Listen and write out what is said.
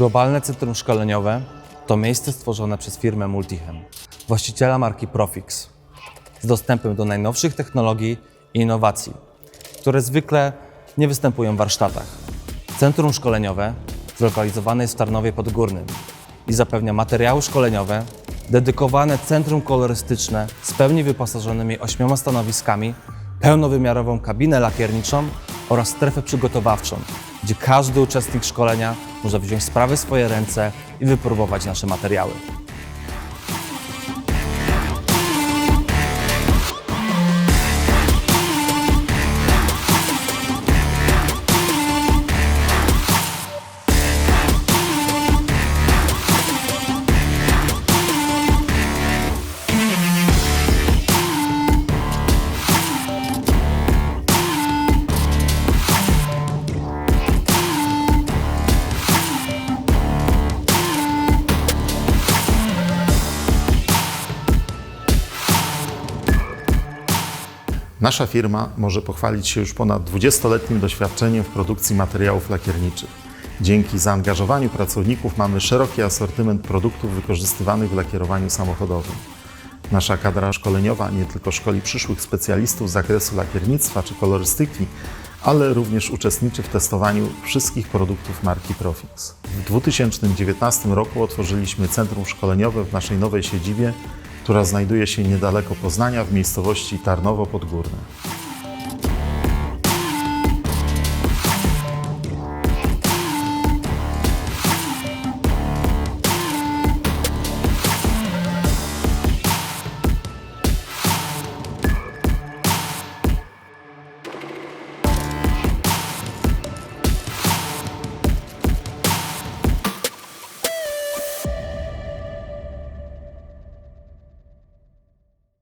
Globalne Centrum Szkoleniowe to miejsce stworzone przez firmę Multichem, właściciela marki Profix, z dostępem do najnowszych technologii i innowacji, które zwykle nie występują w warsztatach. Centrum szkoleniowe zlokalizowane jest w Tarnowie Podgórnym i zapewnia materiały szkoleniowe, dedykowane centrum kolorystyczne z pełni wyposażonymi ośmioma stanowiskami, pełnowymiarową kabinę lakierniczą oraz strefę przygotowawczą, gdzie każdy uczestnik szkolenia może wziąć sprawy w swoje ręce i wypróbować nasze materiały. Nasza firma może pochwalić się już ponad 20-letnim doświadczeniem w produkcji materiałów lakierniczych. Dzięki zaangażowaniu pracowników mamy szeroki asortyment produktów wykorzystywanych w lakierowaniu samochodowym. Nasza kadra szkoleniowa nie tylko szkoli przyszłych specjalistów z zakresu lakiernictwa czy kolorystyki, ale również uczestniczy w testowaniu wszystkich produktów marki Profix. W 2019 roku otworzyliśmy centrum szkoleniowe w naszej nowej siedzibie, która znajduje się niedaleko Poznania w miejscowości Tarnowo Podgórne.